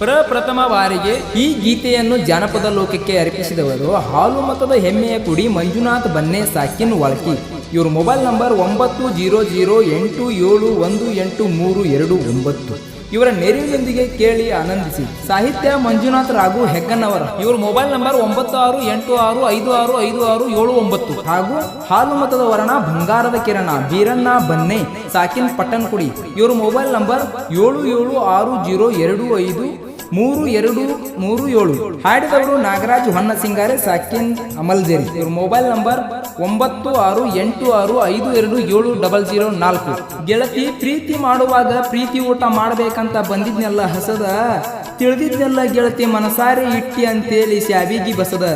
ಪ್ರಪ್ರಥಮ ಬಾರಿಗೆ ಈ ಗೀತೆಯನ್ನು ಜಾನಪದ ಲೋಕಕ್ಕೆ ಅರ್ಪಿಸಿದವರು ಹಾಲು ಮತದ ಹೆಮ್ಮೆಯ ಕುಡಿ ಮಂಜುನಾಥ್ ಬನ್ನೆ ಸಾಕಿನ್ ವಾಳ್ಕಿ. ಇವ್ರ ಮೊಬೈಲ್ ನಂಬರ್ ಒಂಬತ್ತು ಜೀರೋ ಜೀರೋ ಎಂಟು ಏಳು ಒಂದು ಎಂಟು ಮೂರು ಎರಡು ಒಂಬತ್ತು. ಇವರ ನೆರವಿನೊಂದಿಗೆ ಕೇಳಿ ಆನಂದಿಸಿ. ಸಾಹಿತ್ಯ ಮಂಜುನಾಥ್ ರಾಘು ಹೆಗ್ಗನ್ನವರ ಇವರ ಮೊಬೈಲ್ ನಂಬರ್ ಒಂಬತ್ತು ಆರು ಎಂಟು ಆರು ಐದು ಆರು ಐದು ಆರು ಏಳು ಒಂಬತ್ತು. ಹಾಗೂ ಹಾಲು ಮತದ ವರ್ಣ ಬಂಗಾರದ ಕಿರಣ ಬೀರಣ್ಣ ಬನ್ನೆ ಸಾಕಿನ್ ಪಟ್ಟಣಕುಡಿ ಇವರ ಮೊಬೈಲ್ ನಂಬರ್ ಏಳು ಏಳು ಆರು ಜೀರೋ ಎರಡು ಐದು ಮೂರು ಎರಡು ಮೂರು ಏಳು. ಹಾಡಿದವರು ನಾಗರಾಜ್ ಹೊನ್ನಸಿಂಗಾರೆ, ಸಾಕಿನ್ ಅಮಲ್ಜೇರಿ. ಇವ್ರ ಮೊಬೈಲ್ ನಂಬರ್ ಒಂಬತ್ತು ಆರು ಎಂಟು ಆರು ಐದು ಎರಡು ಏಳು ಡಬಲ್ ಜೀರೋ ನಾಲ್ಕು. ಗೆಳತಿ, ಪ್ರೀತಿ ಮಾಡುವಾಗ ಪ್ರೀತಿ ಊಟ ಮಾಡ್ಬೇಕಂತ ಬಂದಿದ್ನೆಲ್ಲ ಹಸದ? ತಿಳಿದಿದ್ನೆಲ್ಲ ಗೆಳತಿ ಮನಸಾರಿ ಇಟ್ಟಿ ಅಂತೇಳಿ ಶಾವಿಗಿ ಬಸದ?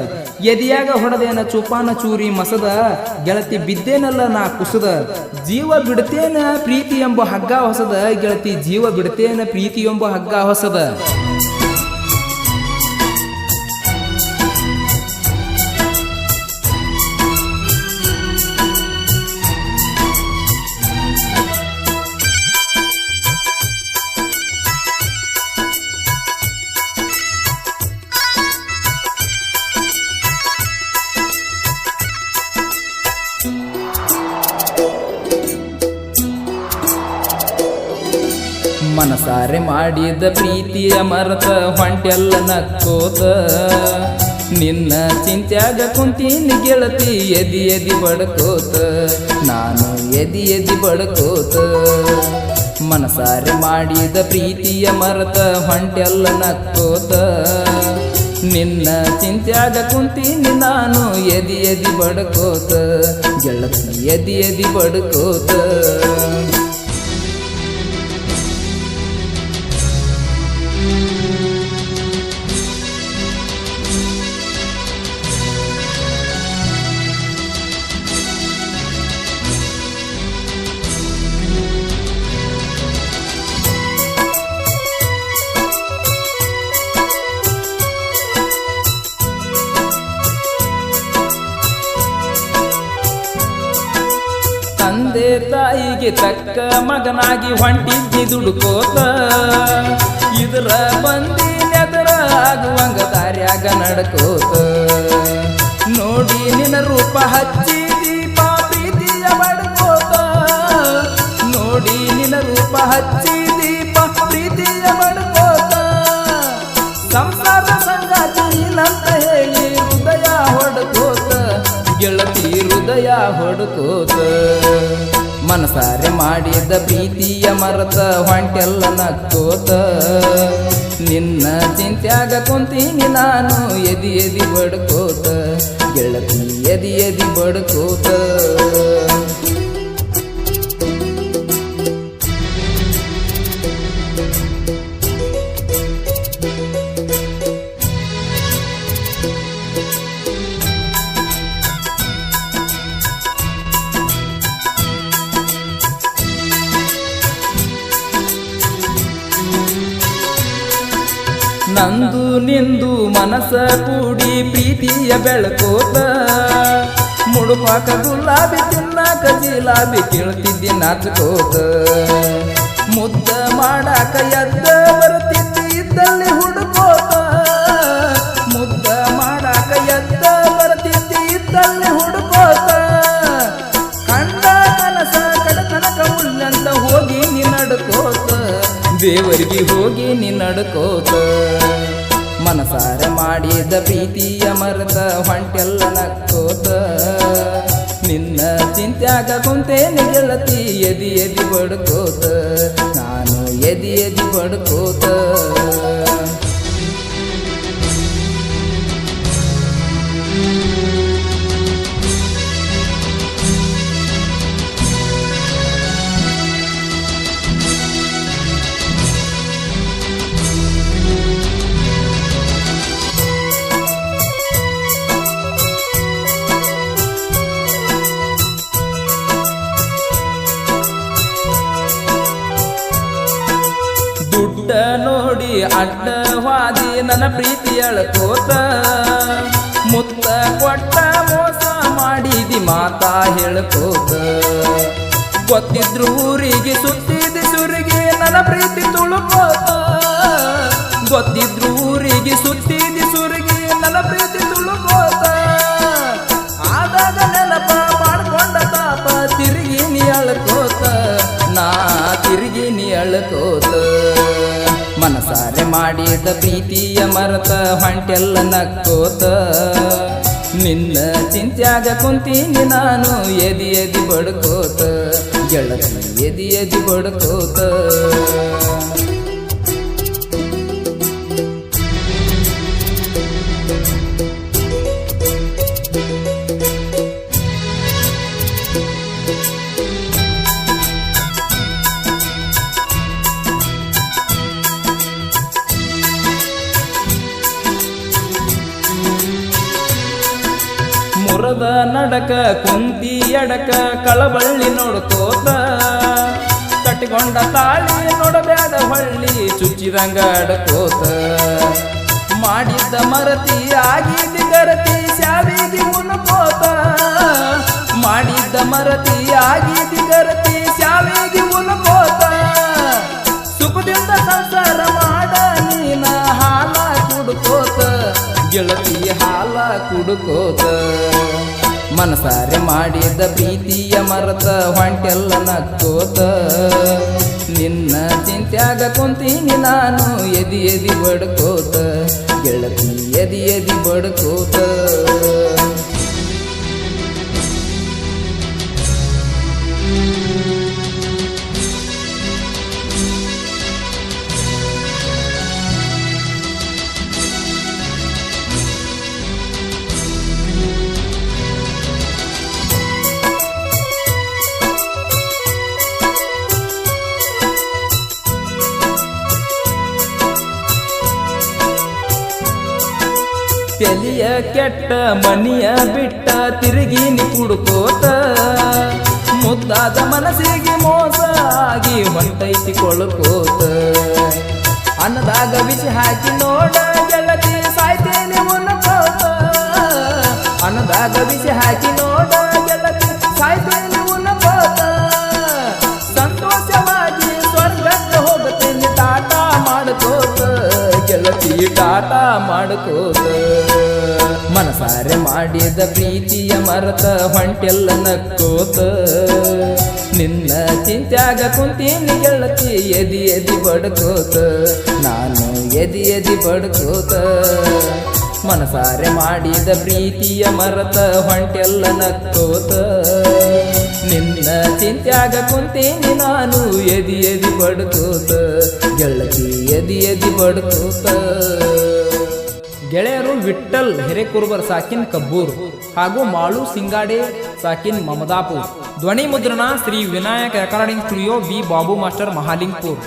ಎದಿಯಾಗ ಹೊಡೆದೇನ ಚೂಪಾನ ಚೂರಿ ಮಸದ? ಗೆಳತಿ ಬಿದ್ದೇನಲ್ಲ ನಾ ಕುಸದ? ಜೀವ ಬಿಡ್ತೇನ ಪ್ರೀತಿ ಎಂಬ ಹಗ್ಗ ಹೊಸದ? ಗೆಳತಿ ಜೀವ ಬಿಡ್ತೇನ ಪ್ರೀತಿ ಎಂಬ ಹಗ್ಗ ಹೊಸದ? ಮನಸಾರೆ ಮಾಡಿದ ಪ್ರೀತಿಯ ಮರತ ಹೊಂಟೆಲ್ಲ ನಕ್ಕೋತ. ನಿನ್ನ ಚಿಂತ್ಯಾಗ ಕುಂತೀನಿ ಗೆಳತಿ, ಎದಿ ಎದಿ ಬಡ್ಕೋತ. ನಾನು ಎದಿ ಎದಿ ಬಡ್ಕೋತ. ಮನಸಾರೆ ಮಾಡಿದ ಪ್ರೀತಿಯ ಮರತ ಹೊಂಟೆಲ್ಲ ನಕ್ಕೋತ. ನಿನ್ನ ಚಿಂತ್ಯಾಗ ಕುಂತೀನಿ, ನಾನು ಎದಿ ಎದಿ ಬಡ್ಕೋತ. ಗೆಳತಿ, ಎದಿ ಎದಿ ಬಡ್ಕೋತ. ತಂದೆ ತಾಯಿಗೆ ತಕ್ಕ ಮಗನಾಗಿ ಹೊಂಟಿದ್ದಿ ದುಡುಕೋತ. ಇದರ ಬಂದಿ ನೆದರ ಆಗುವಂಗ ದಾರ್ಯಾಗ ನಡ್ಕೋತ. ನೋಡಿ ನಿನ್ನ ರೂಪ ಹಚ್ಚಿ ದೀಪ ಪ್ರೀತಿಯ ಬಡ್ಕೋತ ನೋಡಿ ನಿನ್ನ ರೂಪ ಹಚ್ಚಿ ದೀಪ ಪ್ರೀತಿಯ ಬಡ್ಕೋತ ಸಂಸಾರ ಸಂಗಾತಿ ನಂತ ಹೇಳಿ ಹೃದಯ ಹೊಡ್ಕೋತ. ಗೆಳತಿ ಹೃದಯ ಹೊಡ್ಕೋತ ಮನಸಾರೆ ಮಾಡಿದ ಪ್ರೀತಿಯ ಮರತ ಹೊಂಟೆಲ್ಲ ನಕ್ಕೋತ ನಿನ್ನ ಚಿಂತ್ಯಾಗ ಕುಂತೀನಿ ನಾನು, ಎದಿ ಎದಿ ಬಡ್ಕೋತ. ಗೆಳತಿ ಎದಿ ಎದಿ ಬಡ್ಕೋತ. ನಂದು ನಿಂದು ಮನಸ ಕೂಡಿ ಪ್ರೀತಿಯ ಬೆಳಕೋತ. ಮುಡುಪಾಕ ಗುಲಾಬಿ ತಿನ್ನಾಕ ಜಿಲಾಬಿ ಕೇಳ್ತಿದ್ದಿ ನಾಚಕೋತ. ಮುದ್ದ ಮಾಡಾಕ ಎದ್ದ ಬರುತ್ತಿದ್ದ ಇದ್ದಲ್ಲಿ ದೇವರಿಗೆ ಹೋಗಿ ನೀ ನಡ್ಕೋತ ಮನಸಾರ ಮಾಡಿದ ಪ್ರೀತಿಯ ಮರದ ಹೊಂಟೆಲ್ಲ ನಕ್ಕೋತ ನಿನ್ನ ಚಿಂತ್ಯಾಗ ಕುಂತೇನೆ ಗೆಳತಿ ಎದಿ ಎದಿ ಬಡ್ಕೋತ ನಾನು ಎದಿ ಎದಿ ಬಡ್ಕೋತ ದುಡ್ಡ ನೋಡಿ ಅಡ್ಡವಾದಿ ನನ್ನ ಪ್ರೀತಿ ತೋತ. ಮುತ್ತ ಕೊಟ್ಟ ಮೋಸ ಮಾಡಿದಿ ಮಾತಾ ಹೇಳ್ಕೋತ ಗೊತ್ತಿದ್ರು ಊರಿಗೆ ಸುತ್ತಿದ ತಿರುಗಿ ನೀ ಅಳ್ಕೋತ. ಮನಸಾರೆ ಮಾಡಿದ ಪ್ರೀತಿಯ ಮರತ ಹೊಂಟೆಲ್ಲ ನಕ್ಕೋತ. ನಿನ್ನ ಚಿಂತ್ಯಾಗ ಕುಂತೀನಿ ನಾನು, ಎದಿ ಎದಿ ಬಡ್ಕೋತ. ಗೆಳತಿ ಎದಿ ಎದಿ ಬಡ್ಕೋತ. ನಡಕ, ಕುಂತಿ ಎಡಕ, ಕಳಬಳ್ಳಿ ನೋಡ್ಕೋತ. ಕಟ್ಟಿಕೊಂಡ ತಾಳಿ ನೋಡಬೇಡ ಹೊಳ್ಳಿ, ಚುಚ್ಚಿದಂಗ ಅಡಕೋತ. ಮಾಡಿದ್ದ ಮರತಿ ಆಗಿದ್ದ ಗರತಿ ಶಾವಿಗೆ ಉಣ್ಕೋತ. ಮಾಡಿದ್ದ ಮರತಿ ಆಗಿದ್ದ ಗರತಿ ಶಾವಿಗೆ ಉಣ್ಕೋತ. ಸುಖದಿಂದ ಸಂಸಾರ ಮಾಡ, ನೀನ ಹಾಲ ಕುಡ್ಕೋತ. ಗೆಳತಿ ಕುಡ್ಕೋತ. ಮನಸಾರೆ ಮಾಡಿದ ಪ್ರೀತಿಯ ಮರತ ಹೊಂಟೆಲ್ಲ ನಕ್ಕೋತ. ನಿನ್ನ ಚಿಂತ್ಯಾಗ ಕುಂತೀನಿ ನಾನು, ಎದಿ ಎದಿ ಬಡ್ಕೋತ. ಗೆಳತಿ ಎದಿ ಎದಿ ಬಡ್ಕೋತ. ತೆಲಿಯ ಕೆಟ್ಟ ಮನಿಯ ಬಿಟ್ಟ ತಿರುಗಿ ಕುಡ್ಕೋತ. ಮುದ್ದಾದ ಮನಸ್ಸಿಗೆ ಮೋಸ ಆಗಿ ಹೊಂಟೈತಿ ಕೊಳ್ಕೋತ ಅನ್ನದಾಗ ಬಿಸಿ ಹಾಕಿ ನೋಡ, ಗೆಳತಿ, ಸಾಯ್ತೇನೆ ಅನ್ನದಾಗ ಬಿಸಿ ಹಾಕಿ ಟಾಟಾ ಮಾಡ್ಕೋತ. ಮನಸಾರೆ ಮಾಡಿದ ಪ್ರೀತಿಯ ಮರತ ಹೊಂಟೆಲ್ಲ ನಕ್ಕೋತ. ನಿನ್ನ ಚಿಂತ್ಯಾಗ ಕುಂತೀನಿ ಗೆಳತಿ, ಎದಿ ಎದಿ ಬಡ್ಕೋತ. ನಾನು ಎದಿ ಎದಿ ಬಡ್ಕೋತ. ಮನಸಾರೆ ಮಾಡಿದ ಪ್ರೀತಿಯ ಮರತ ಹೊಂಟೆಲ್ಲ ನಕ್ಕೋತ. ನಿನ್ನ ಚಿಂತ್ಯಾಗ ಕುಂತೀನಿ ನಾನು. ಎದಿ ಎದಿ ಬಡ್ಕೋತ, ಗೆಳತಿ ಎದಿ ಎದಿ ಬಡ್ಕೋತ. ಗೆಳೆಯರು ವಿಠಲ್ ಹಿರೇಕುರ್ಬರ್ ಸಾಕಿನ್ ಕಬ್ಬೂರ್ ಹಾಗೂ ಮಾಳು ಸಿಂಗಾಡೆ ಸಾಕಿನ್ ಮಮದಾಪುರ್. ಧ್ವನಿ ಮುದ್ರಣ Shri Vinayaka recording studio V Babu master Mahalingpur.